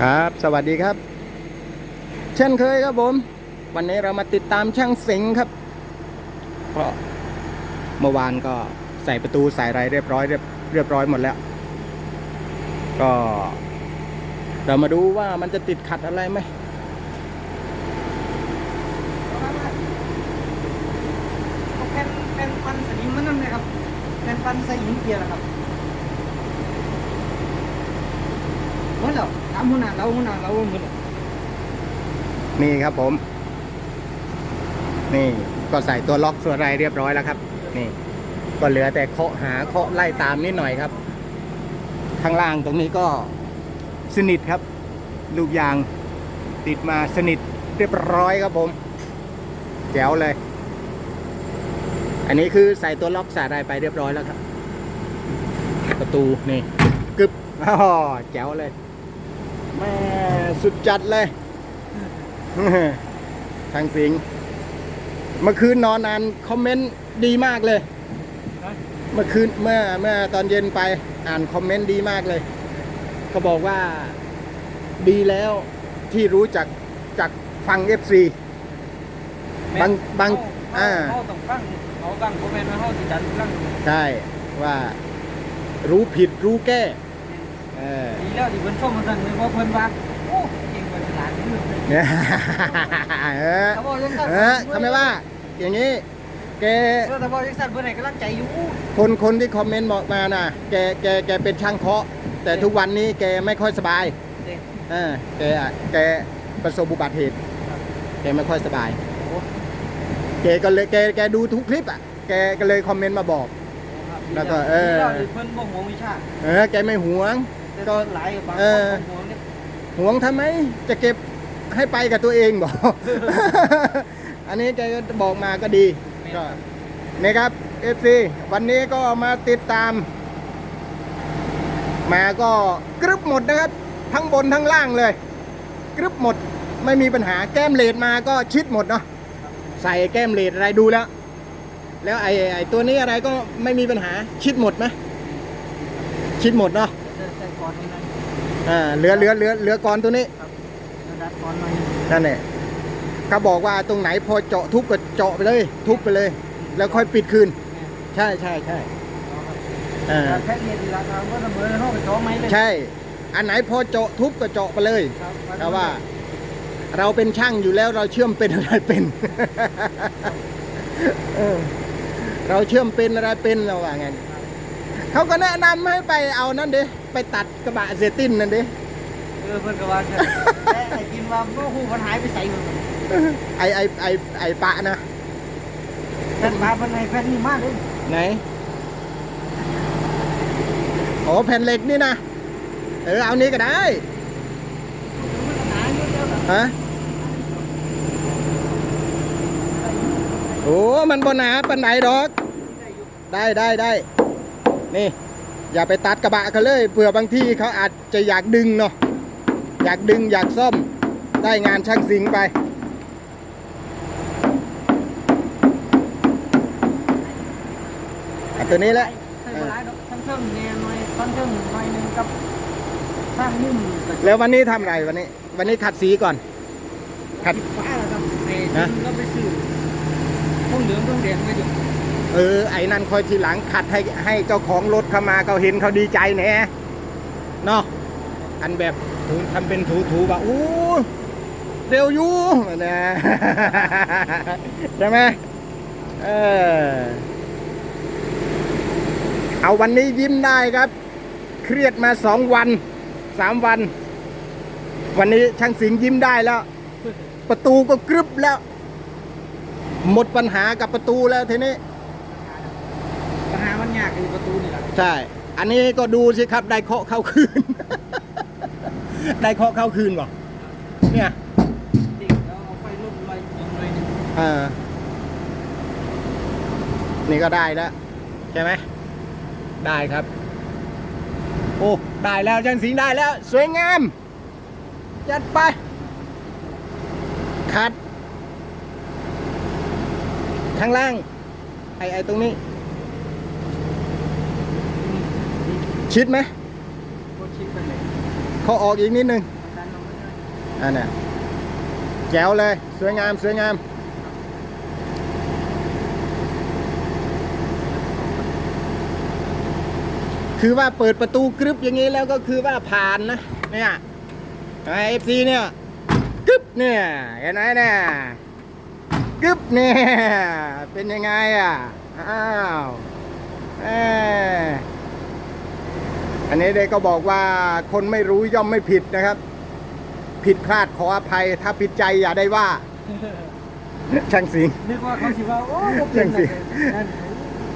ครับ สวัสดีครับ เช่นเคยครับผม วันนี้เรามาติดตามช่างสิงครับ เพราะเมื่อวานก็ใส่ประตูใส่ไรเรียบร้อยเรียบเรียบร้อยหมดแล้ว ก็ เรามาดูว่ามันจะติดขัดอะไรไหมแผ่นแผ่นปันสนิมมันนั่นเลยครับแผ่นปันส่หินเกียร์ครับหมดแล้ว ตามหัวหน้าเราหัวหน้าเราหมดนี่ครับผม นี่ก็ใส่ตัวล็อกส่วนไรเรียบร้อยแล้วครับ นี่ ก็เหลือแต่เคาะหาเคาะไล่ตามนิดหน่อยครับ ข้างล่างตรงนี้ก็สนิทครับ ลูกยางติดมาสนิทเรียบร้อยครับผม แจ๋วเลย อันนี้คือใส่ตัวล็อกส่อะไรไปเรียบร้อยแล้วครับ ประตูนี่กึบอ๋อแจ๋วเลย แม่สุดจัดเลย ทางสิงห์เมื่อคืนนอนนานคอมเมนต์ดีมากเลย เมื่อคืนเมื่อเมื่อตอนเย็นไปอ่านคอมเมนต์ดีมากเลย เขาบอกว่าดีแล้วที่รู้จักจากฟัง FC บางบางอ่าอ่าเขาต้องฟังเขาฟังเขาเป็นว่าเขาสิดันฟังใช่ว่ารู้ผิดรู้แก้ เออดีแล้วที่เพิ่นชมมันสั่นเลยว่าเพิ่นว่าโอ้เก่งกว่าฉลาดนี่เลยเนี่ยเออถ้าบอกยังสั่นเออเขาไม่ว่า อย่างนี้แกเออถ้าบอกยังสั่นเพิ่นให้กำลังใจอยู่คนคนที่คอมเมนต์บอกมาน่ะ แกแกแกเป็นช่างเคาะ แต่ทุกวันนี้แกไม่ค่อยสบายเด็กเออแกอะแกประสบอุบัติเหตุแกไม่ค่อยสบายโอ้แกก็เลยแกแกดูทุกคลิปอะแกก็เลยคอมเมนต์มาบอกแล้วก็เออ ดีแล้วที่เพิ่นบ่ห่วงวิชา เออแกไม่หวงแต่ ก็หลายบางคเอนอบ่ห่วงเนี่ยหวงทำไมจะเก็บให้ไปกับตัวเองบอก อันนี้แกก็บอกมาก็ดีก็นี่ครับเอฟซีวันนี้ก็มาติดตาม มาก็กรึบหมดนะครับ ทั้งบนทั้งล่างเลยกรึบหมดไม่มีปัญหาแก้มเลดมาก็ชิดหมดเนาะใส่แก้มเลดอะไรดูแล้ว แล้วไอ้ไอ้ตัวนี้อะไรก็ไม่มีปัญหาชิดหมดไหมชิดหมดเนาะเดินใส่ก่ อนนี่นะอ่าเหลือเหลือเหลือเหลือก่อนตัวนี้ครับเดินดัดก่อนหน่อยนั่นแหละเขาบอกว่าตรงไหนพอเจาะทุบก็เจาะไปเลย ทุบไปเลย แล้วค่อยปิดคืน ใช่ใช่ใช่อ่าแล้วแพ็คเรียนดีละครับก็จะเหมือนห้องไปจ้อไหมเลยใช่ อันไหนพอเจาะทุบก็เจาะไปเลยครับแต่ว่า เราเป็นช่างอยู่แล้วเราเชื่อมเป็นอะไรเป็น เออ เราเชื่อมเป็นอะไรเป็นเราว่าไงเขาก็แนะนำให้ไปเอานั่นดิ ไปตัดกระบะเซตินนั่นดิเออเพิ่นก็ว่าจะแต่ไอ้กินว่าเมื่อหูมันหายไปใส่มันไอไอไอไอปะนะแผ่นมาเพิ่นให้แผ่นนี้มากเลยไหนโอ้แผ่นเหล็กนี่นะเออเอานี้ก็ได้หาอยู่เดียวแบบฮะโอ้มันบนหนาปันไหนดอก ได้ได้ได้นี่ อย่าไปตัดกระบะเขาเลยเผื่อบางที่เขาอาจจะอยากดึงเนาะอยากดึงอยากซ่อมได้งานช่างสิงไปเอาตัวนี้แหละใส่หลายดอกทั้งเครื่องแน่หน่อยทั้งเครื่องหน่อยหนึงกับข้างมุมก็แล้ววันนี้ทำอะไรวันนี้ วันนี้ขัดสีก่อน ขัดฟ้าแล้วครับไอ้ฮะดินก็ไปซื้อต้องเหลืองต้องแดงไว้อยู่ เออไอ้นั่นคอยทีหลังขัดให้ให้เจ้าของรถเข้ามาเขาเห็นเขาดีใจแน่เนาะอันแบบถูทำเป็นถูถูๆว่าอู้เร็วอยู่นะใช่ไหมเออเอาวันนี้ยิ้มได้ครับ เครียดมาสองวันสามวัน วันนี้ช่างสิงยิ้มได้แล้ว ประตูก็กรึบแล้ว หมดปัญหากับประตูแล้วทีนี้ ปัญหามันยากอยู่ประตูนี่แหละใช่ อันนี้ก็ดูสิครับได้เคาะเข้าคืน ได้เคาะเข้าคืนบ่เนี่ยติดแล้วเอาไฟลุกไล่ยิงเลยนี่เออนี่ก็ได้แล้วใช่ไหมได้ครับ โอ้ได้แล้วจันสิงห์ได้แล้ว สวยงามจัดไป คัด ข้างล่าง ไอ้ไอ้ตรงนี้ ชิดไหมโคตรชิคไปเลยเขาออกอีกนิดนึงด้านในอันนี้แจ๋วเลย สวยงาม สวยงาม คือว่าเปิดประตูกรึบอย่างนี้แล้วก็คือว่าผ่านนะ เนี่ยไอเอฟซีเนี่ยกึบเนี่ยเห็นไหมเนี่ยกึบเนี่ยเป็นยังไงอะ อ้าวเออ อันนี้เด็กก็บอกว่าคนไม่รู้ย่อมไม่ผิดนะครับ ผิดพลาดขออภัย ถ้าผิดใจอย่าได้ว่า ช่างสิงนึกว่าเขาสิว่าโอ้บ่เป็นไรนั่น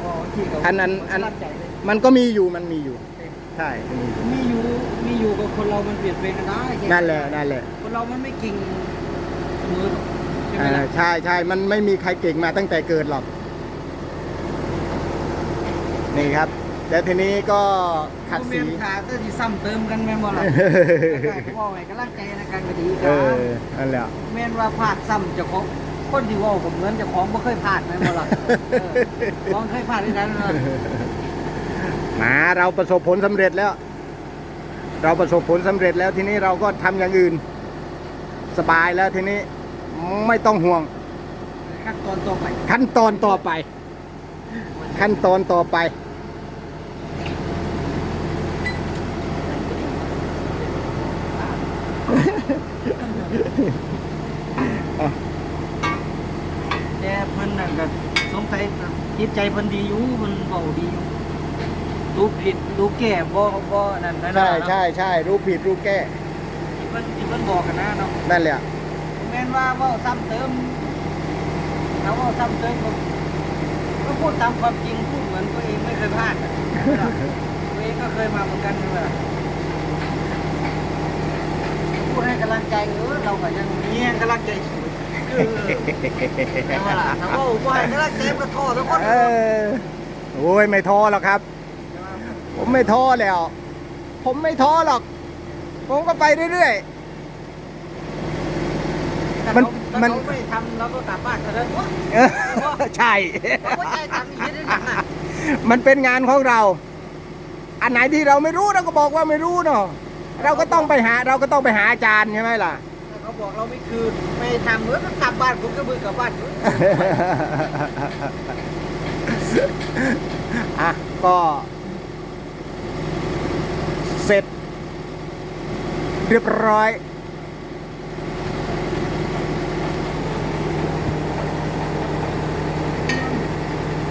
โอ้ที่เขาอันนั้นอันตั้งใจเลยมันก็มีอยู่มันมีอยู่ ใช่มีอยู่มีอยู่มีอยู่กับคนเรามันเปลี่ยนแปลงกันได้ค่นั่นแหละนั่นแหละคนเรามันไม่เก่งเสมอหรอกใช่ไหมอ่าล่ะใช่ใช่มันไม่มีใครเก่งมาตั้งแต่เกิดหรอก นี่ครับ แล้วทีนี้ก็ขัดผู้สีเมียนขาก็ที่ซ้ำเติมกันแม่นบ่ล่ะเขาบอกไว้กำลังใจในการก็ดีเอกันอนั่นแหละ แม่นว่าพลาดซ้ำเจ้าของคนที่เว่าผมเหมือนเจ้าของบ่เคยพลาดแม่นบ่ล่ะเออของเคยพลาดด้วยกันนะมาเราประสบผลสำเร็จแล้ว เราประสบผลสำเร็จแล้วทีนี้เราก็ทำอย่างอื่น สบายแล้วทีนี้ไม่ต้องห่วง ขั้นตอนต่อไปขั้นตอนต่อไป ขั้นตอนต่อไป แต่เพิ่นน่ะก็สงสัย จิตใจเพิ่นดีอยู่เพิ่นเว้าดีอยู่รู้ผิดรู้แก้บ่บ่นั่นนะใช่ใช่ใช่รู้ผิดรู้แก้ ที่เพิ่นที่เพิ่นบอกกันนะเนาะนั่นแหละ แม่นว่าเว่าซ้ำเติมถ้าเว่าซ้ำเติมก็ก็พูดตามความจริงพูดเหมือนตัวเองไม่เคยพลาดอะ ตัวเองก็เคยมาเหมือนกันใช่ไหมล่ะพูดให้กำลังใจเออเราก็ยังมีแรงกำลังใจสูง เออใช่ไหมล่ะถ้าเว่าบ่ให้กำลังใจมันก็ท้อทุกคนเออโอ้ยไม่ท้อหรอกครับ ผมไม่ท้อแล้ว ผมไม่ท้อหรอก ผมก็ไปเรื่อยถ้ามันเขามัถ้านเขาไม่ทำเราก็กลับบ้านกันเลยโอ๊ยๆเออใช่เขาไม่ใจทำอย่างนี้ด้วยกันน่ะมันเป็นงานของเรา อันไหนที่เราไม่รู้เราก็บอกว่าไม่รู้เนาะ เราก็ต้องไปหาเราก็ต้องไปหาอาจารย์ใช่ไหมล่ะถ้า เขาบอกเราไม่คืนไม่ทำเออก็กลับบ้านผมก็มือกลับบ้านอยู่อะก็เสร็จ เรียบร้อย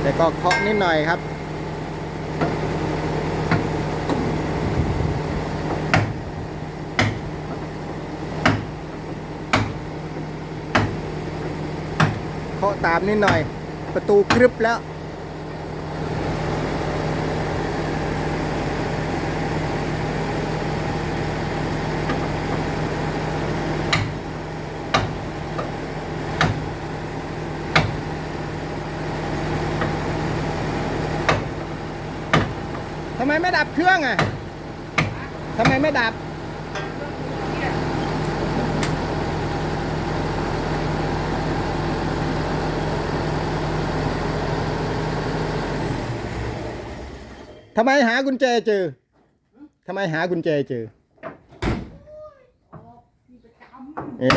แต่ก็เคาะนิดหน่อยครับาะตามนิดหน่อย ประตูกรึบแล้ว ทำไมไม่ดับเครื่องอะ ทำไมไม่ดับ ทำไมหากุญแจเจอทำไมหากุญแจเจอเอ๊ะ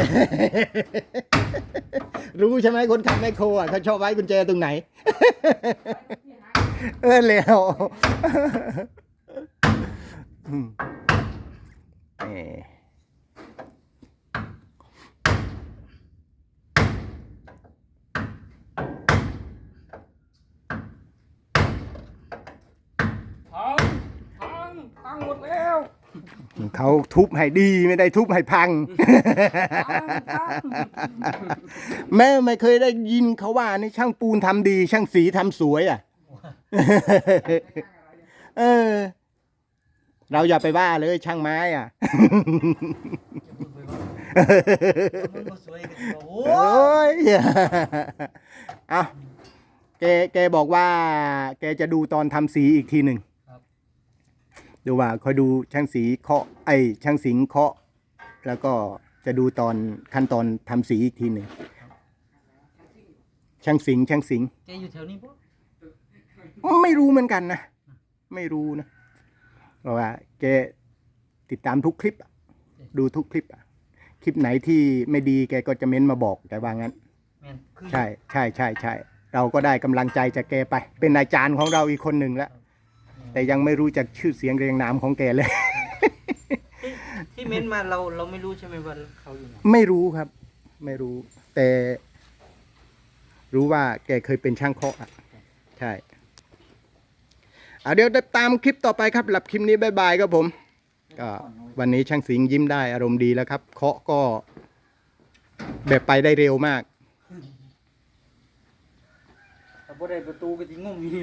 รู้ใช่ไหมคนขับแมคโครอะเขาชอบไว้กุญแจตรงไหน เออแล้วอืมเอ่อ พังพังพัง หมดแล้วเขาทุบให้ดีไม่ได้ทุบให้พัง แม่ไม่เคยได้ยินเขาว่านี่ช่างปูนทำดี ช่างสีทำสวยอะ เออ เราอย่าไปว่าเลยช่างไม้อะมันก็สวยกันโอ้โหโอ้ยเอาแกแกบอกว่า แกจะดูตอนทำสีอีกทีหนึ่ง ดูว่าคอยดูช่างสีเคาะไอ้ช่างสิงเคาะ แล้วก็จะดูตอนขั้นตอนทำสีอีกทีหนึ่งช่างสิงช่างสิงแกอยู่แถวนี้ปะไม่รู้เหมือนกันนะ ไม่รู้นะเพราะว่าแกติดตามทุกคลิปอะดูทุกคลิปอะคลิปไหนที่ไม่ดีแกก็จะเม้นมาบอกแกว่างั้นแม่นคือใช่ใช่ใช่ใช่เราก็ได้กำลังใจจากแกไป เป็นอาจารย์ของเราอีกคนหนึ่งแล้ว แต่ยังไม่รู้จักชื่อเสียงเรียงนามของแกเลยที่ที่เม้นมาเราเราไม่รู้ใช่ไหมว่าเขาอยู่ไหนไม่รู้ครับ ไม่รู้ แต่ รู้ว่าแกเคยเป็นช่างเคาะอะใช่เอาเดี๋ยวตามคลิปต่อไปครับหลับคลิปนี้บายบายครับผม ก็วันนี้ช่างสิงห์ยิ้มได้อารมณ์ดีแล้วครับ เคาะก็ แบบไปได้เร็วมากถ้าบ่ได้ประตูก็จะงงอยู่นี่